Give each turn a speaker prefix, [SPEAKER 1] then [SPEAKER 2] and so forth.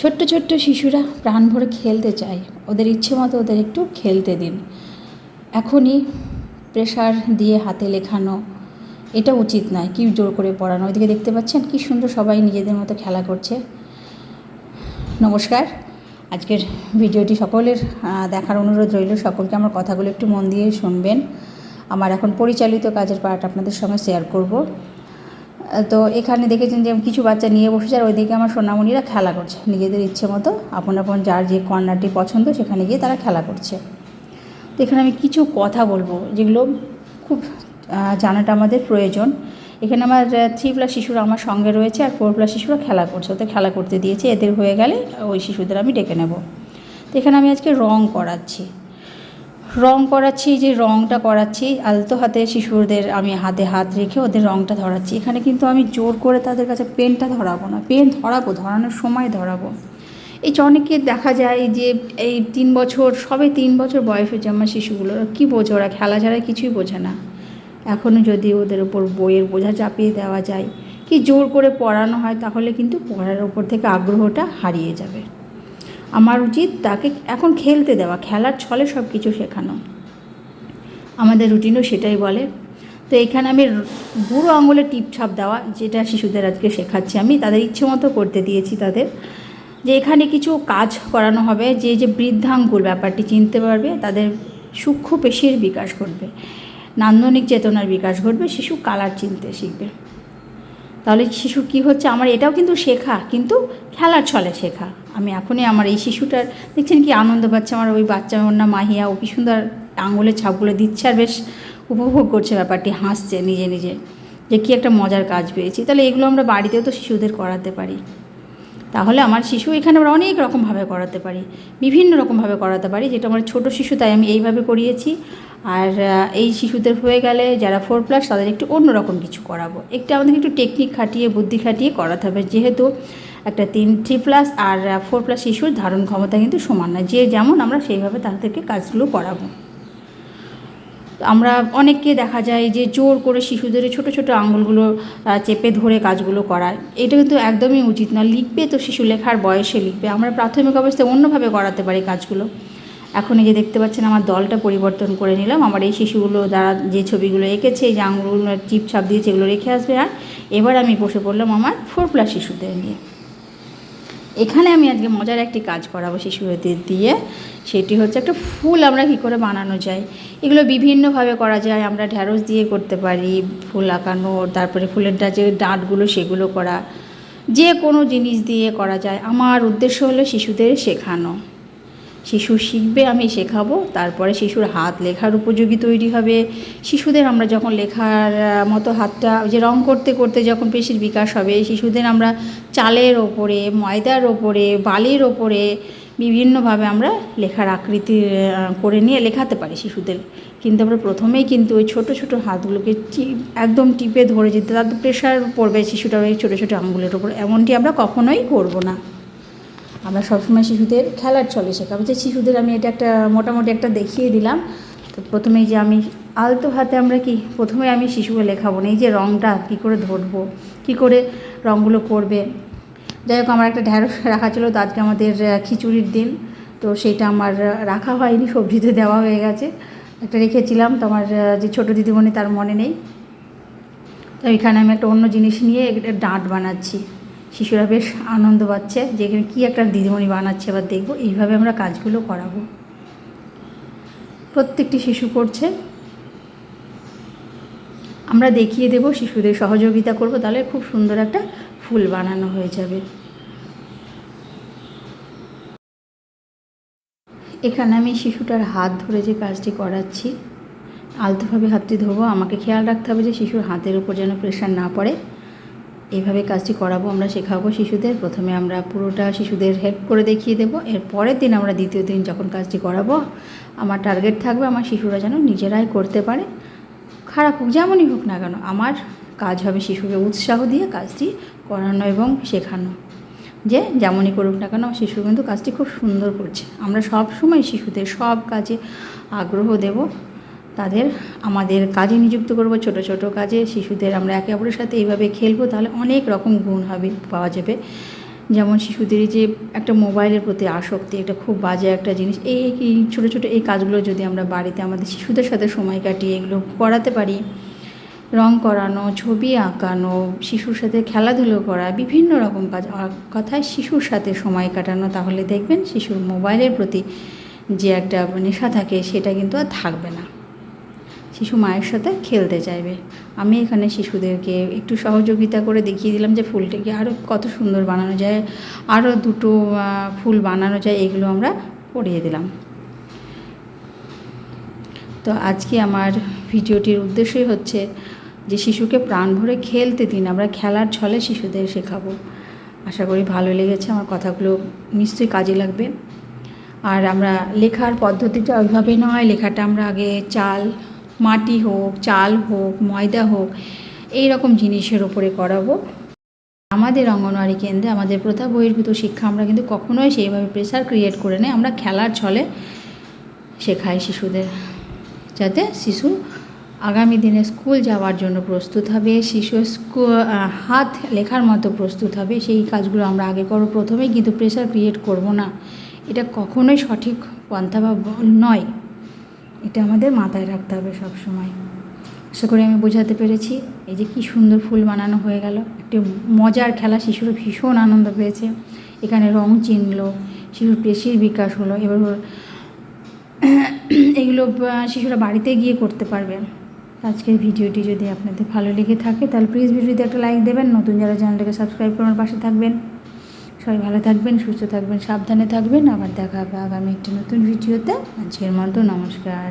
[SPEAKER 1] ছোট্ট ছোট্ট শিশুরা প্রাণ ভরে খেলতে চায়। ওদের ইচ্ছে মতো ওদের একটু খেলতে দিন। এখনই প্রেশার দিয়ে হাতে লেখানো, এটা উচিত নয়। কি জোর করে পড়ানো? ওইদিকে দেখতে পাচ্ছেন কি সুন্দর সবাই নিজেদের মতো খেলা করছে। নমস্কার। আজকের ভিডিওটি সকলের দেখার অনুরোধ রইল। সকলকে আমার কথাগুলো একটু মন দিয়ে শুনবেন। আমার এখন পরিচালিত কাজের পার্ট আপনাদের সঙ্গে শেয়ার করব। তো এখানে দেখেছেন যে কিছু বাচ্চা নিয়ে বসেছে আর ওইদিকে আমার সোনামণিরা খেলা করছে। নিজেদের ইচ্ছে মতো আপন আপন যার যে কর্নারটি পছন্দ সেখানে গিয়ে তারা খেলা করছে। তো এখানে আমি কিছু কথা বলব যেগুলো খুব জানাটা আমাদের প্রয়োজন। এখানে আমার থ্রি প্লাস শিশুরা আমার সঙ্গে রয়েছে আর ফোর প্লাস শিশুরা খেলা করছে। ওদের খেলা করতে দিয়েছে, এদের হয়ে গেলে ওই শিশুদের আমি ডেকে নেব। তো এখানে আমি আজকে রং করাচ্ছি। রং করাচ্ছি, যে রংটা করাচ্ছি, আলতো হাতে শিশুদের আমি হাতে হাত রেখে ওদের রংটা ধরাচ্ছি। এখানে কিন্তু আমি জোর করে তাদের কাছে পেনটা ধরাবো না, পেন ধরাবো, ধরানোর সময় ধরাবো। এই অনেকে দেখা যায় যে এই তিন বছর, সবে তিন বছর বয়স হচ্ছে আমার শিশুগুলো কী বোঝে? ওরা খেলা ছাড়া কিছুই বোঝে না। এখনও যদি ওদের ওপর বইয়ের বোঝা চাপিয়ে দেওয়া যায়, কি জোর করে পড়ানো হয়, তাহলে কিন্তু পড়ার ওপর থেকে আগ্রহটা হারিয়ে যাবে। আমার উচিত তাকে এখন খেলতে দেওয়া, খেলার ছলে সব কিছু শেখানো। আমাদের রুটিনও সেটাই বলে। তো এখানে আমি বুড়ো আঙুলে টিপছাপ দেওয়া, যেটা শিশুদের আজকে শেখাচ্ছি আমি, তাদের ইচ্ছে মতো করতে দিয়েছি তাদের। যে এখানে কিছু কাজ করানো হবে, যে যে বৃদ্ধাঙ্গুল ব্যাপারটি চিনতে পারবে, তাদের সূক্ষ্ম পেশির বিকাশ ঘটবে। নান্দনিক চেতনার বিকাশ ঘটবে, শিশু কালার চিনতে শিখবে। তাহলে শিশু কি হচ্ছে? আমার এটাও কিন্তু শেখা, কিন্তু খেলার ছলে শেখা। আমি এখনই আমার এই শিশুটার, দেখছেন কি আনন্দ পাচ্ছে আমার ওই বাচ্চা, ওর নাম মাহিয়া, ও কি সুন্দর আঙুলের ছাপগুলো দিচ্ছে আর বেশ উপভোগ করছে ব্যাপারটি, হাসছে নিজে নিজে, যে কি একটা মজার কাজ পেয়েছি। তাহলে এগুলো আমরা বাড়িতেও তো শিশুদের করাতে পারি। তাহলে আমার শিশু এখানে আমরা অনেক রকমভাবে করাতে পারি, বিভিন্ন রকমভাবে করাতে পারি, যেটা আমার ছোট শিশু তাই আমি এইভাবে করিয়েছি। আর এই শিশুদের হয়ে গেলে যারা ফোর প্লাস তাদের একটু অন্যরকম কিছু করাবো। একটু আমাদের একটু টেকনিক খাটিয়ে, বুদ্ধি খাটিয়ে করাতে হবে, যেহেতু একটা তিন থ্রি প্লাস আর ফোর প্লাস শিশুর ধারণ ক্ষমতা কিন্তু সমান নয়। যে যেমন আমরা সেইভাবে তাদেরকে কাজগুলো করাবো। আমরা অনেককে দেখা যায় যে জোর করে শিশুদের ছোট ছোট আঙুলগুলো চেপে ধরে কাজগুলো করা এটা কিন্তু একদমই উচিত না। লিখবে তো শিশু লেখার বয়সে লিখবে। আমরা প্রাথমিক অবস্থায় অন্যভাবে করাতে পারি কাজগুলো। এখন এই যে দেখতে পাচ্ছেন, আমার দলটা পরিবর্তন করে নিলাম। আমার এই শিশুগুলো দ্বারা যে ছবিগুলো এঁকেছে যে আঙুলগুলো চিপ ছাপ দিয়েছে, এগুলো রেখে আসবে আর। এবার আমি বসে পড়লাম আমার ফোর প্লাস শিশুদের নিয়ে। এখানে আমি আজকে মজার একটি কাজ করাবো শিশুদের দিয়ে। সেটি হচ্ছে একটা ফুল আমরা কি করে বানানো যায়। এগুলো বিভিন্নভাবে করা যায়। আমরা ঢ্যাঁড়স দিয়ে করতে পারি, ফুল আঁকানো, তারপরে ফুলের যে ডাঁটগুলো সেগুলো করা। যে কোনো জিনিস দিয়ে করা যায়। আমার উদ্দেশ্য হলো শিশুদের শেখানো। শিশু শিখবে, আমি শেখাবো। তারপরে শিশুর হাত লেখার উপযোগী তৈরি হবে। শিশুদের আমরা যখন লেখার মতো হাতটা যে রং করতে করতে যখন পেশির বিকাশ হবে, শিশুদের আমরা চালের ওপরে, ময়দার ওপরে, বালির ওপরে বিভিন্নভাবে আমরা লেখার আকৃতি করে নিয়ে লেখাতে পারি শিশুদের। কিন্তু আমরা প্রথমেই কিন্তু ওই ছোটো ছোটো হাতগুলোকে একদম টিপে ধরে যেতে তাদের প্রেশার পড়বে শিশুটা ওই ছোটো ছোটো আঙুলের ওপর এমনটি আমরা কখনোই করব না। আমরা সবসময় শিশুদের খেলার ছলে শেখাবো। যে শিশুদের আমি এটা একটা মোটামুটি একটা দেখিয়ে দিলাম। তো প্রথমেই যে আমি আলতো হাতে আমরা কি, প্রথমে আমি শিশুকে লেখাবো না, এই যে রঙটা কী করে ধরবো, কী করে রঙগুলো করবে। যাই হোক, আমার একটা ঢ্যাঁড়স রাখা ছিল, তো আজকে আমাদের খিচুড়ির দিন। তো সেটা আমার রাখা হয়নি, সবজিতে দেওয়া হয়ে গেছে। একটা রেখেছিলাম, তো আমার যে ছোটো দিদিমণি তার মনে নেই। তো এখানে আমি একটা অন্য জিনিস নিয়ে একটা ডাঁট বানাচ্ছি। শিশুরা বেশ আনন্দ পাচ্ছে যে এখানে কী একটা দিদিমণি বানাচ্ছে, এবার দেখব এইভাবে আমরা কাজগুলো করাবো। প্রত্যেকটি শিশু করছে। আমরা দেখিয়ে দেব, শিশুদের সহযোগিতা করব, তাহলে খুব সুন্দর একটা ফুল বানানো হয়ে যাবে। এখানে আমি শিশুটার হাত ধরে যে কাজটি করাচ্ছি, আলতোভাবে হাতটি ধরবো আমাকে খেয়াল রাখতে হবে যে শিশুর হাতের উপর যেন প্রেশার না পড়ে। এইভাবে কাজটি করাবো, আমরা শেখাবো শিশুদের। প্রথমে আমরা পুরোটা শিশুদের হেল্প করে দেখিয়ে দেবো। এর পরের দিন আমরা দ্বিতীয় দিন যখন কাজটি করাবো, আমার টার্গেট থাকবে আমার শিশুরা যেন নিজেরাই করতে পারে। খারাপ হোক, যেমনই হোক না কেন, আমার কাজ হবে শিশুকে উৎসাহ দিয়ে কাজটি করানো এবং শেখানো। যে যেমনই করুক না কেন, শিশু কিন্তু কাজটি খুব সুন্দর করছে। আমরা সব সময় শিশুদের সব কাজে আগ্রহ দেব। তাদের আমাদের কাজে নিযুক্ত করব, ছোট ছোট কাজে। শিশুদের আমরা একে অপরের সাথে এইভাবে খেলব, তাহলে অনেক রকম গুণ হবে, পাওয়া যাবে। যেমন শিশুদের যে একটা মোবাইলের প্রতি আসক্তি, একটা খুব বাজে একটা জিনিস, এই ছোটো ছোটো এই কাজগুলো যদি আমরা বাড়িতে আমাদের শিশুদের সাথে সময় কাটিয়ে এগুলো করাতে পারি, রং করানো, ছবি আঁকানো, শিশুর সাথে খেলাধুলো করা, বিভিন্ন রকম কাজ কথায় শিশুর সাথে সময় কাটানো, তাহলে দেখবেন শিশুর মোবাইলের প্রতি যে একটা নেশা থাকে, সেটা কিন্তু আর থাকবে না। শিশু মায়ের সাথে খেলতে চাইবে। আমি এখানে শিশুদেরকে একটু সহযোগিতা করে দেখিয়ে দিলাম যে ফুলটাকে আরও কত সুন্দর বানানো যায় আরও দুটো ফুল বানানো যায়, এগুলো আমরা পড়িয়ে দিলাম। তো আজকে আমার ভিডিওটির উদ্দেশ্যই হচ্ছে যে শিশুকে প্রাণ ভরে খেলতে দিন, আমরা খেলার ছলে শিশুদের শেখাবো। আশা করি ভালো লেগেছে, আমার কথাগুলো নিশ্চয়ই কাজে লাগবে। আর আমরা লেখার পদ্ধতিটা ওইভাবে নয়, লেখাটা আমরা আগে চাল মাটি হোক, চাল হোক, ময়দা হোক এই রকম জিনিসের ওপরে করাবো। আমাদের অঙ্গনওয়াড়ি কেন্দ্রে আমাদের প্রথা বহির্ভূত শিক্ষা আমরা কিন্তু কখনোই সেইভাবে প্রেশার ক্রিয়েট করে নেই। আমরা খেলার ছলে শেখাই শিশুদের, যাতে শিশু আগামী দিনে স্কুল যাওয়ার জন্য প্রস্তুত হবে, শিশু হাত লেখার মতো প্রস্তুত হবে। সেই কাজগুলো আমরা আগে করব। প্রথমেই কিন্তু প্রেশার ক্রিয়েট করব না। এটা কখনোই সঠিক পন্থা ব- নয়। এটা আমাদের মাথায় রাখতে হবে সব সময় আশা করি আমি বোঝাতে পেরেছি। এই যে কি সুন্দর ফুল বানানো হয়ে গেল। একটি মজার খেলা। শিশুরা ভীষণ আনন্দ পেয়েছে। এখানে রং চিনলো, শিশুর পেশির বিকাশ হলো, এবার এগুলো শিশুরা বাড়িতে গিয়ে করতে পারবে। আজকের ভিডিওটি যদি আপনাদের ভালো লেগে থাকে, তাহলে প্লিজ ভিডিওতে একটা লাইক দেবেন। নতুন যারা চ্যানেলটাকে সাবস্ক্রাইব করার পাশে থাকবেন। সবাই ভালো থাকবেন, সুস্থ থাকবেন, সাবধানে থাকবেন। আবার দেখা হবে আগামী একটি নতুন ভিডিওতে। আজকের মতো নমস্কার।